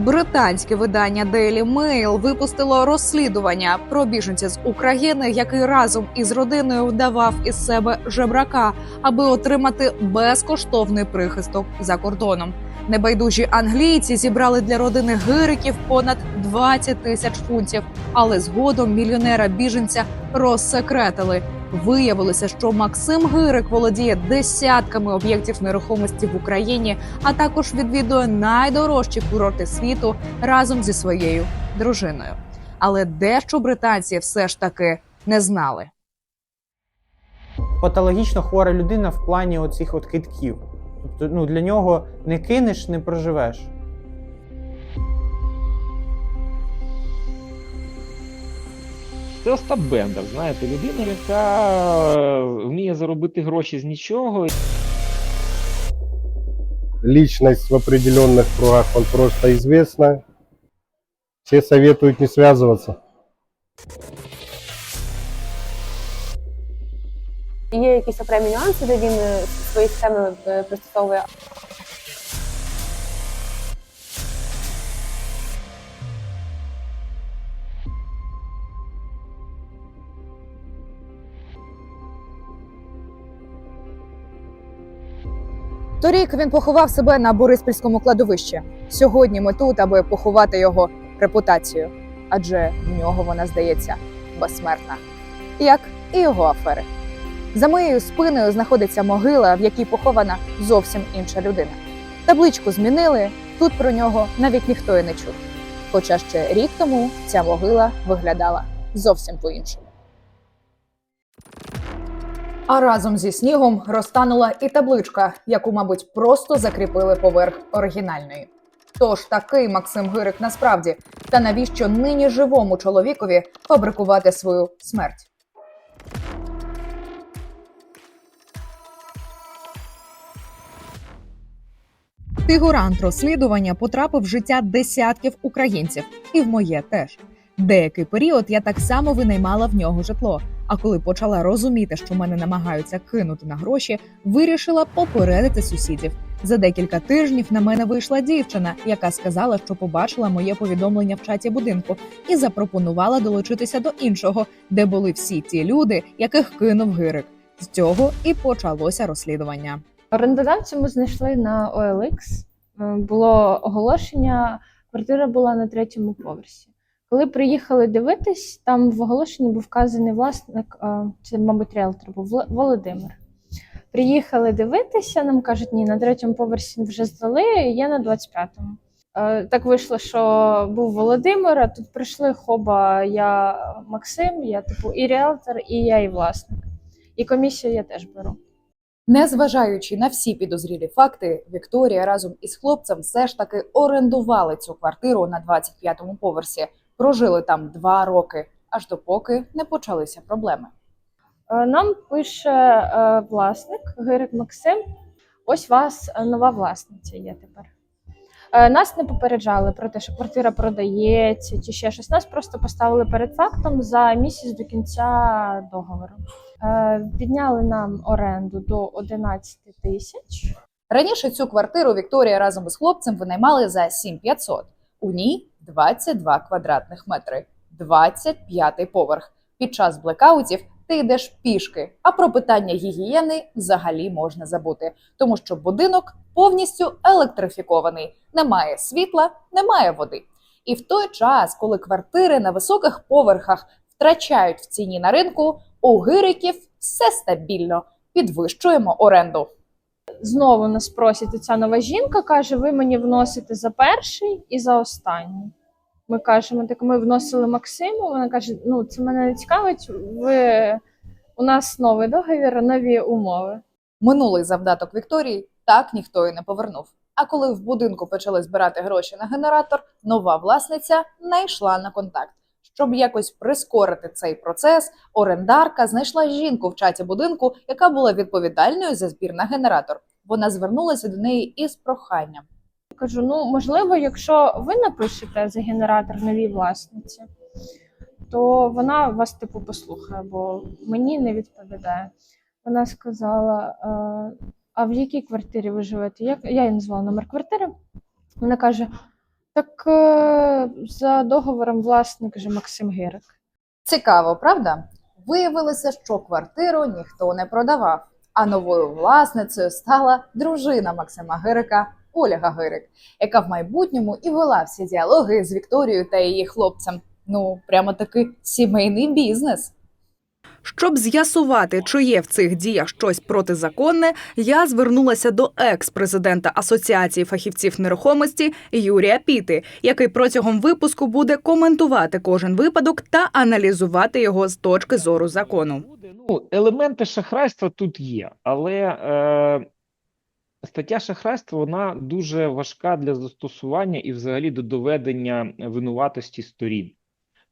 Британське видання Daily Mail випустило розслідування про біженця з України, який разом із родиною вдавав із себе жебрака, аби отримати безкоштовний прихисток за кордоном. Небайдужі англійці зібрали для родини гириків понад 20 тисяч фунтів, але згодом мільйонера біженця розсекретили. Виявилося, що Максим Гирик володіє десятками об'єктів нерухомості в Україні, а також відвідує найдорожчі курорти світу разом зі своєю дружиною. Але дещо британці все ж таки не знали. патологічно хвора людина в плані оцих от китків. Тобто, ну, для нього не кинеш, не проживеш. Це Остап Бендер, знаєте, людина, яка е, вміє заробити гроші з нічого. личность в определенных кругах, он просто известна. Все советуют не связываться. Є якісь окремі нюанси, де він е, свої схеми е, пристосовує. Торік він поховав себе на Бориспільському кладовищі. Сьогодні ми тут, аби поховати його репутацію, адже в нього вона здається безсмертна, як і його афери. За моєю спиною знаходиться могила, в якій похована зовсім інша людина. Табличку змінили. Тут про нього навіть ніхто і не чув. Хоча ще рік тому ця могила виглядала зовсім по-іншому. А разом зі снігом розтанула і табличка, яку, мабуть, просто закріпили поверх оригінальної. Тож такий Максим Гирик насправді, та навіщо нині живому чоловікові фабрикувати свою смерть? Фігурант розслідування потрапив в життя десятків українців, і в моє теж. Деякий період я так само винаймала в нього житло. А коли почала розуміти, що мене намагаються кинути на гроші, вирішила попередити сусідів. За декілька тижнів на мене вийшла дівчина, яка сказала, що побачила моє повідомлення в чаті будинку, і запропонувала долучитися до іншого, де були всі ті люди, яких кинув гирик. З цього і почалося розслідування. Орендодавця ми знайшли на OLX. Е, Було оголошення, квартира була на третьому поверсі. Коли приїхали дивитись, там в оголошенні був вказаний власник, це, мабуть, ріелтор був Володимир. Приїхали дивитися, нам кажуть, ні, на третьому поверсі вже здали, є на 25-му. Е, Так вийшло, що був Володимир, а тут прийшли хоба, я Максим, я типу і ріелтор, і я і власник. І комісію я теж беру. Незважаючи на всі підозрілі факти, Вікторія разом із хлопцем все ж таки орендували цю квартиру на 25-му поверсі. Прожили там два роки, аж допоки не почалися проблеми. Е, Нам пише е, власник Гирик Максим. Ось вас е, нова власниця є тепер. Нас не попереджали про те, що квартира продається чи ще щось. Нас просто поставили перед фактом за місяць до кінця договору. Е, Підняли нам оренду до 11 тисяч. Раніше цю квартиру Вікторія разом із хлопцем винаймали за 7500. У ній 22 квадратних метри, 25-й поверх. Під час блекаутів ти йдеш пішки, а про питання гігієни взагалі можна забути, тому що будинок повністю електрифікований, немає світла, немає води. І в той час, коли квартири на високих поверхах втрачають в ціні на ринку, у гириків все стабільно. Підвищуємо оренду. Знову нас просить ця нова жінка, каже: ви мені вносите за перший і за останній. Ми кажемо, так ми вносили Максиму. Вона каже: ну це мене не цікавить. Ви у нас новий договір, нові умови. Минулий завдаток Вікторії так ніхто і не повернув. А коли в будинку почали збирати гроші на генератор, нова власниця не йшла на контакт. Щоб якось прискорити цей процес, орендарка знайшла жінку в чаті будинку, яка була відповідальною за збір на генератор. Вона звернулася до неї із проханням. Кажу: ну можливо, якщо ви напишете за генератор новій власниці, то вона вас типу послухає, бо мені не відповідає. Вона сказала: «Е, а в якій квартирі ви живете? Я, я їй назвала номер квартири. Вона каже: Так е, за договором власник же Максим Гирик. Цікаво, правда? Виявилося, що квартиру ніхто не продавав, а новою власницею стала дружина Максима Гирика Ольга Гирик, яка в майбутньому і вела всі діалоги з Вікторією та її хлопцем. Ну, прямо таки сімейний бізнес. Щоб з'ясувати, чи є в цих діях щось протизаконне, я звернулася до екс-президента Асоціації фахівців нерухомості Юрія Піти, який протягом випуску буде коментувати кожен випадок та аналізувати його з точки зору закону. Ну, елементи шахрайства тут є, але е, стаття шахрайства вона дуже важка для застосування і взагалі до доведення винуватості сторін.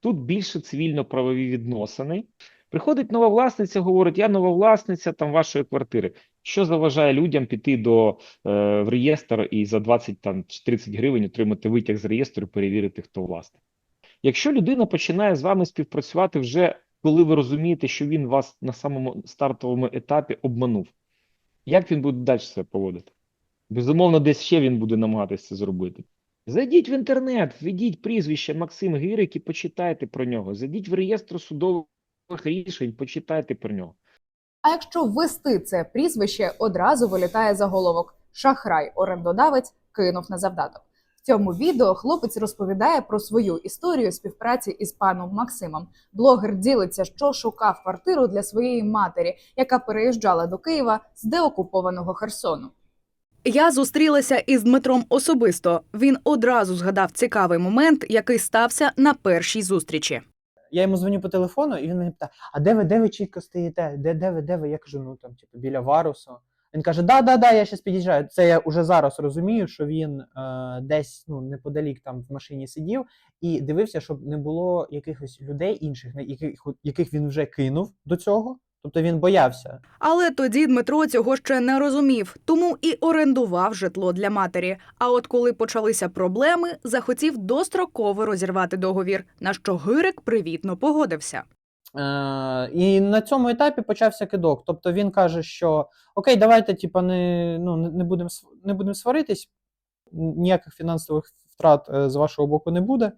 Тут більше цивільно-правові відносини. Приходить нова власниця, говорить: я нова власниця там вашої квартири. Що заважає людям піти до е, в реєстр і за 20 там чи 30 гривень отримати витяг з реєстру і перевірити, хто власник? Якщо людина починає з вами співпрацювати вже коли ви розумієте, що він вас на самому стартовому етапі обманув, як він буде далі себе поводити? Безумовно, десь ще він буде намагатися це зробити. Зайдіть в інтернет, введіть прізвище Максим Гирик і почитайте про нього. Зайдіть в реєстр судових рішень, почитайте про нього. А якщо ввести це прізвище, одразу вилітає заголовок Шахрай орендодавець кинув на завдаток. В цьому відео хлопець розповідає про свою історію співпраці із паном Максимом. Блогер ділиться, що шукав квартиру для своєї матері, яка переїжджала до Києва з деокупованого Херсону. Я зустрілася із Дмитром особисто. Він одразу згадав цікавий момент, який стався на першій зустрічі. Я йому дзвоню по телефону, і він мене питає: А де ви, де ви чітко стоїте? Де, де ви, де ви? Я кажу, ну там, типу, біля Варусу. Він каже: Да, да, да, я зараз під'їжджаю. Це я вже зараз розумію, що він е, десь ну, неподалік там в машині сидів і дивився, щоб не було якихось людей інших, яких, яких він вже кинув до цього. Тобто він боявся. Але тоді Дмитро цього ще не розумів, тому і орендував житло для матері. А от коли почалися проблеми, захотів достроково розірвати договір, на що Гирик привітно погодився. Е, і на цьому етапі почався кидок. Тобто він каже, що окей, давайте, типа, не, ну, не, будемо не будем сваритись, ніяких фінансових втрат е, з вашого боку не буде.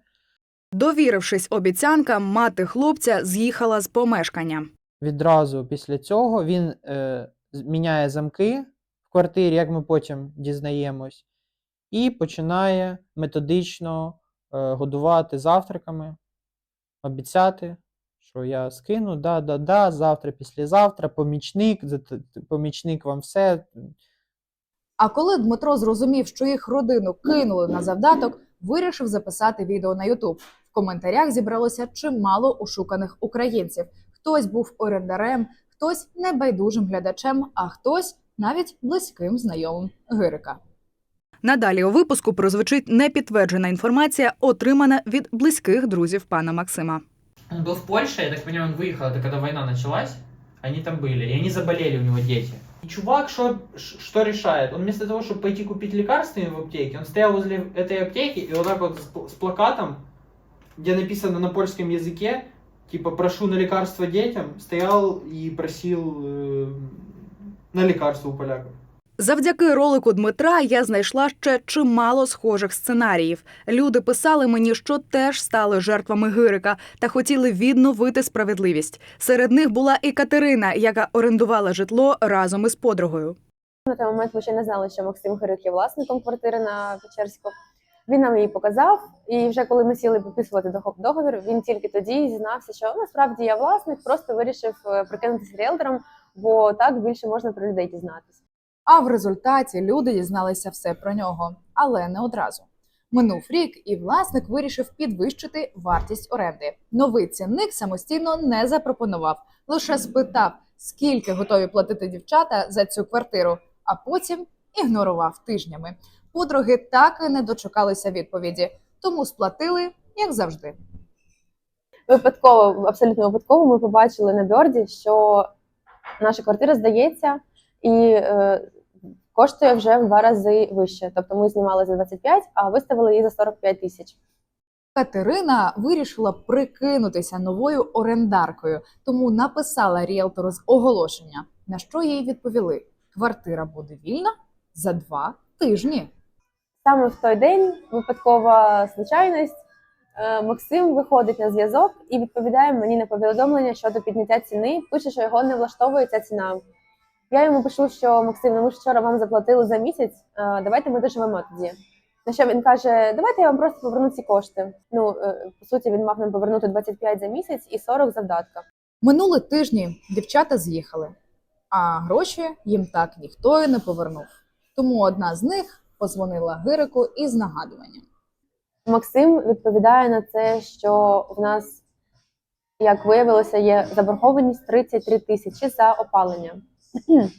Довірившись обіцянкам, мати хлопця з'їхала з помешкання. Відразу після цього він е, міняє замки в квартирі, як ми потім дізнаємось, і починає методично е, годувати завтраками, обіцяти, що я скину, да, да, да, завтра, післязавтра, помічник, помічник вам все. А коли Дмитро зрозумів, що їх родину кинули на завдаток, вирішив записати відео на Ютуб. В коментарях зібралося чимало ошуканих українців Хтось був орендарем, хтось небайдужим глядачем, а хтось навіть близьким знайомим Гирика. Надалі у випуску прозвучить непідтверджена інформація, отримана від близьких друзів пана Максима. Он был в Польше, я так понимаю, он выехал, это когда война началась. Они там были, и они заболели, у него дети. И чувак что, что решает? Он вместо того, чтобы пойти купить лекарства в аптеке, он стоял возле этой аптеки и вот так вот с, пл- с плакатом, где написано на польском языке, типа «прошу на лекарства детям», стоял и просил э, на лекарства у поляков. Завдяки ролику Дмитра я знайшла ще чимало схожих сценаріїв. Люди писали мені, що теж стали жертвами Гирика та хотіли відновити справедливість. Серед них була і Катерина, яка орендувала житло разом із подругою. На той момент ми ще не знали, що Максим Гирик є власником квартири на Печерську. Він нам її показав, і вже коли ми сіли підписувати дого- договір, він тільки тоді зізнався, що насправді я власник, просто вирішив е, прикинутися ріелтором, бо так більше можна про людей дізнатися. А в результаті люди дізналися все про нього, але не одразу. Минув рік, і власник вирішив підвищити вартість оренди. Новий цінник самостійно не запропонував, лише спитав, скільки готові платити дівчата за цю квартиру, а потім ігнорував тижнями. Подруги так і не дочекалися відповіді, тому сплатили, як завжди. Випадково, абсолютно випадково, ми побачили на бьорді, що наша квартира здається і е, коштує вже в два рази вище. Тобто ми знімали за 25, а виставили її за 45 тисяч. Катерина вирішила прикинутися новою орендаркою, тому написала ріелтору з оголошення, на що їй відповіли: квартира буде вільна за два тижні. Саме в той день випадкова случайність. е, Максим виходить на зв'язок і відповідає мені на повідомлення щодо підняття ціни. Пише, що його не влаштовує ця ціна. Я йому пишу, що Максим, ну ми ж вчора вам заплатили за місяць. е, Давайте ми доживемо тоді. На що він каже: Давайте я вам просто поверну ці кошти. Ну е, по суті, він мав нам повернути 25 за місяць і 40 завдатка. Минули тижні дівчата з'їхали, а гроші їм так ніхто і не повернув. Тому одна з них позвонила Гирику із нагадуванням. Максим відповідає на це, що в нас, як виявилося, є заборгованість 33 тисячі за опалення.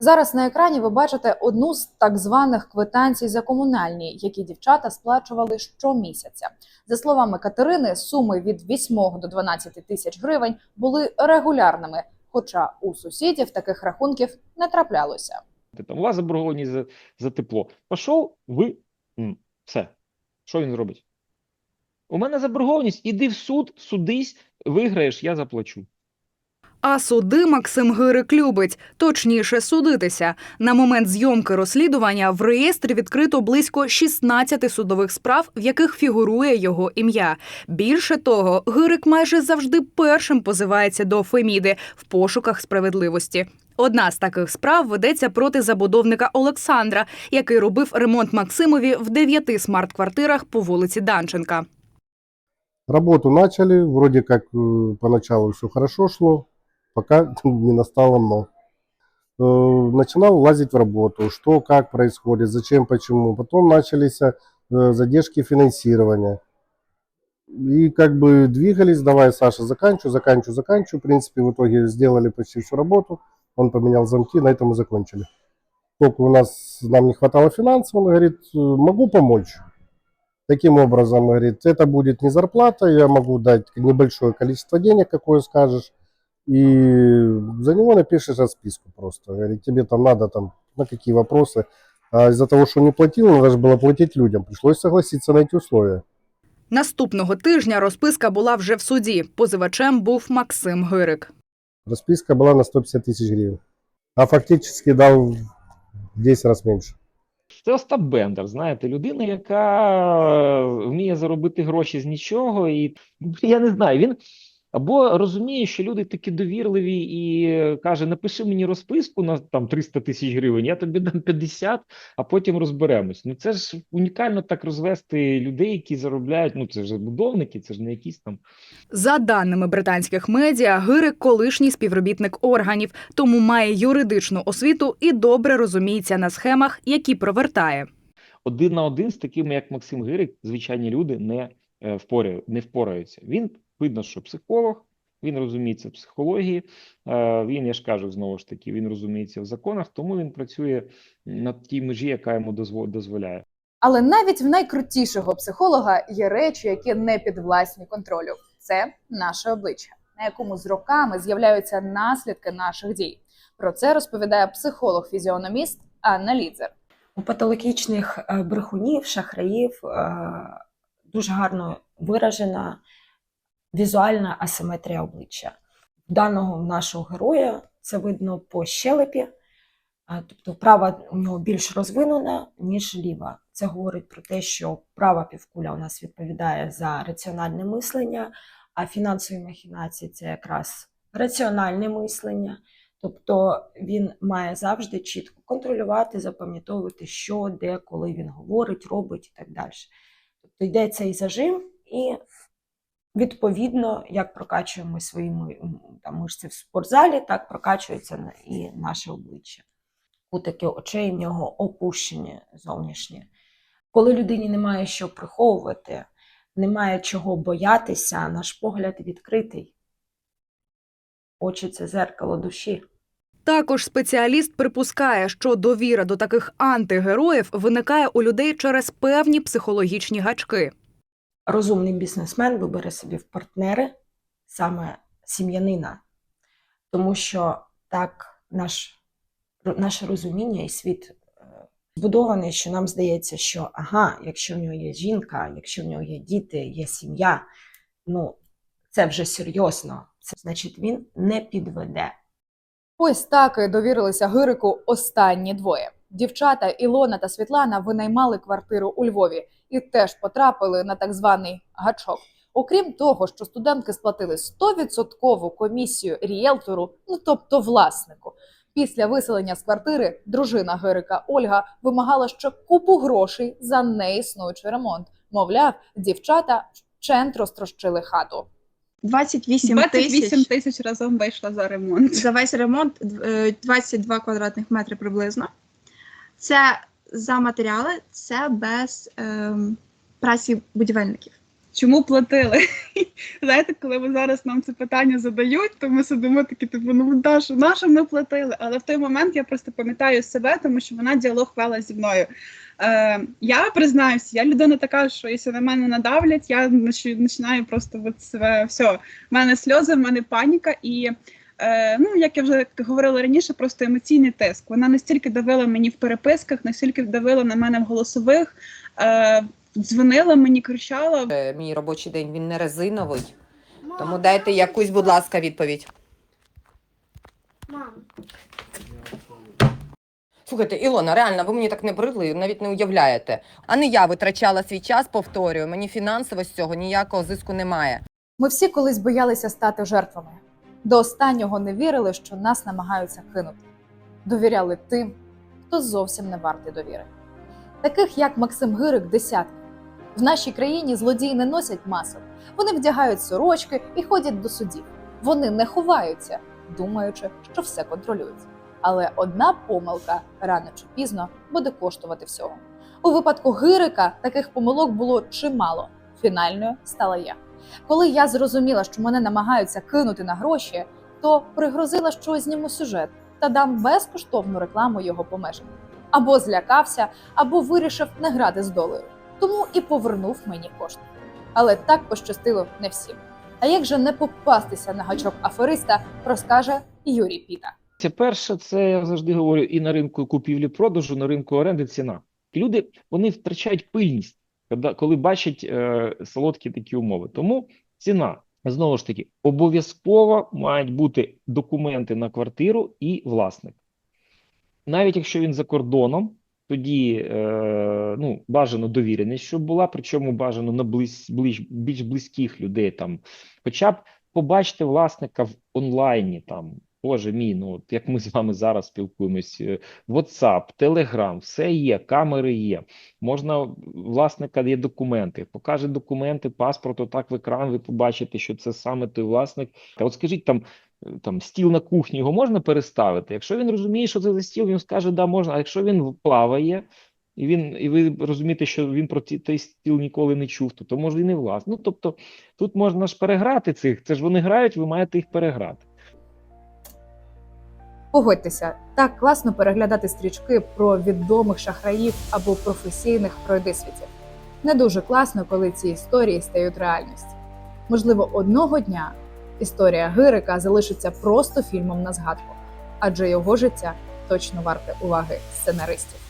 Зараз на екрані ви бачите одну з так званих квитанцій за комунальні, які дівчата сплачували щомісяця. За словами Катерини, суми від 8 до 12 тисяч гривень були регулярними, хоча у сусідів таких рахунків не траплялося. Там, у вас заборгованість за, за тепло. Пішов, ви все. Що він зробить? У мене заборгованість, іди в суд, судись, виграєш, я заплачу. А суди Максим Гирик любить, точніше судитися. На момент зйомки розслідування в реєстрі відкрито близько 16 судових справ, в яких фігурує його ім'я. Більше того, Гирик майже завжди першим позивається до Феміди в пошуках справедливості. Одна з таких справ ведеться проти забудовника Олександра, який робив ремонт Максимові в дев'яти смарт-квартирах по вулиці Данченка. Работу начали, вроде как э, поначалу все хорошо шло, пока не настало но. Э, Начинал лазить в работу, что, как происходит, зачем, почему. Потом начались э, задержки финансирования. И как бы двигались, давай, Саша, заканчиваю, заканчиваю, заканчиваю. В принципе, в итоге сделали почти всю работу. Он поменял замки, на этом мы закончили. Только у нас, нам не хватало финансов, он говорит, «Э, могу помочь. Таким образом, говорит, это будет не зарплата, я могу дать небольшое количество денег, какое скажешь, и за него напишешь расписку просто. Говорит, тебе там надо там на какие вопросы. А из-за того, что он не платил, надо же было платить людям. Пришлось согласиться на эти условия. Наступного тижня розписка була вже в суді. Позивачем був Максим Гирик. Расписка была на 150 тысяч гривен. А фактически дав в 10 раз меньше. Це Остап Бендер, знаєте, людина, яка вміє заробити гроші з нічого, і я не знаю, він або розуміє, що люди такі довірливі і каже: напиши мені розписку на там 300 тисяч гривень, я тобі дам 50, а потім розберемось. Ну це ж унікально так розвести людей, які заробляють. Ну це ж забудовники, це ж не якісь там За даними британських медіа, Гирик колишній співробітник органів, тому має юридичну освіту і добре розуміється на схемах, які провертає. один на один з такими, як Максим Гирик, звичайні люди не е, впораю, не впораються. Він видно, що психолог, він розуміється в психології. е, Він, я ж кажу, знову ж таки, він розуміється в законах, тому він працює на тій межі, яка йому дозволяє. Але навіть в найкрутішого психолога є речі, які не підвласні контролю. Це наше обличчя, на якому з роками з'являються наслідки наших дій. Про це розповідає психолог-фізіономіст Анна Лідзер. У патологічних е, брехунів, шахраїв е, дуже гарно виражена візуальна асиметрія обличчя. Даного нашого героя це видно по щелепі, тобто права у нього більш розвинена, ніж ліва. Це говорить про те, що права півкуля у нас відповідає за раціональне мислення, а фінансові махінації це якраз раціональне мислення. Тобто він має завжди чітко контролювати, запам'ятовувати, що, де, коли він говорить, робить і так далі. Тобто йде цей зажим, і відповідно, як прокачуємо свої ми- м, там, мишці в спортзалі, так прокачується і наше обличчя. Кутики очей в нього опущені зовнішні. Коли людині немає що приховувати, немає чого боятися, наш погляд відкритий. Очі це зеркало душі. Також спеціаліст припускає, що довіра до таких антигероїв виникає у людей через певні психологічні гачки. Розумний бізнесмен вибере собі в партнери саме сім'янина, тому що так наш, наше розуміння і світ е, збудований, що нам здається, що ага, якщо в нього є жінка, якщо в нього є діти, є сім'я, ну це вже серйозно. Це значить він не підведе. Ось так довірилися Гирику останні двоє. Дівчата Ілона та Світлана винаймали квартиру у Львові і теж потрапили на так званий гачок. Окрім того, що студентки сплатили 100% комісію ріелтору, ну тобто власнику. Після виселення з квартири дружина Гирика Ольга вимагала ще купу грошей за неіснуючий ремонт. Мовляв, дівчата вчент розтрощили хату. 28 28 тисяч тисяч разом вийшло за ремонт. за весь ремонт, е, 22 квадратних метри приблизно. Це за матеріали, це без ем, праці будівельників. Чому платили? Знаєте, коли ви зараз нам це питання задають, то ми сидимо такі, типу, ну Даша, на що ми платили? Але в той момент я просто пам'ятаю себе, тому що вона діалог вела зі мною. Е, я признаюся, я людина така, що якщо на мене надавлять, я починаю просто от себе все. В мене сльози, в мене паніка і. Е, ну, як я вже говорила раніше, просто емоційний тиск. Вона настільки давила мені в переписках, настільки давила на мене в голосових, е, дзвонила мені, кричала. Е, Мій робочий день він не резиновий. Тому дайте якусь, будь ласка, відповідь. Слухайте, Ілона, реально, ви мені так не бридли, навіть не уявляєте. А не я витрачала свій час, повторюю. Мені фінансово з цього ніякого зиску немає. Ми всі колись боялися стати жертвами. До останнього не вірили, що нас намагаються кинути. Довіряли тим, хто зовсім не вартий довіри. Таких як Максим Гирик, десятки. В нашій країні злодії не носять масок. Вони вдягають сорочки і ходять до судів. Вони не ховаються, думаючи, що все контролюють. Але одна помилка рано чи пізно буде коштувати всього. У випадку Гирика таких помилок було чимало. Фінальною стала я. Коли я зрозуміла, що мене намагаються кинути на гроші, то пригрозила, що зніму сюжет та дам безкоштовну рекламу його помешкання. Або злякався, або вирішив не грати з долею. Тому і повернув мені кошти. Але так пощастило не всім. А як же не попастися на гачок афериста, розкаже Юрій Піта. Це перше, це я завжди говорю і на ринку купівлі-продажу, на ринку оренди ціна. Люди вони втрачають пильність, коли, бачать е, солодкі такі умови. Тому ціна знову ж таки обов'язково мають бути документи на квартиру і власник. Навіть якщо він за кордоном, тоді е, ну, бажано довіреність, щоб була, причому бажано на близь, ближ, більш близьких людей там. Хоча б побачити власника в онлайні там. Боже мій, ну от як ми з вами зараз спілкуємось, е, WhatsApp, Telegram, все є, камери є. Можна, власника є документи, покаже документи, паспорт, отак в екран, ви побачите, що це саме той власник. Та от скажіть там, е, там стіл на кухні, його можна переставити? Якщо він розуміє, що це за стіл, він скаже, да, можна. А якщо він плаває, і він, і ви розумієте, що він про ті- той стіл ніколи не чув, то, то може і не власник. Ну, тобто, тут можна ж переграти цих, це ж вони грають, ви маєте їх переграти. Погодьтеся, так класно переглядати стрічки про відомих шахраїв або професійних пройдисвітів. Не дуже класно, коли ці історії стають реальністю. Можливо, одного дня історія Гирика залишиться просто фільмом на згадку, адже його життя точно варте уваги сценаристів.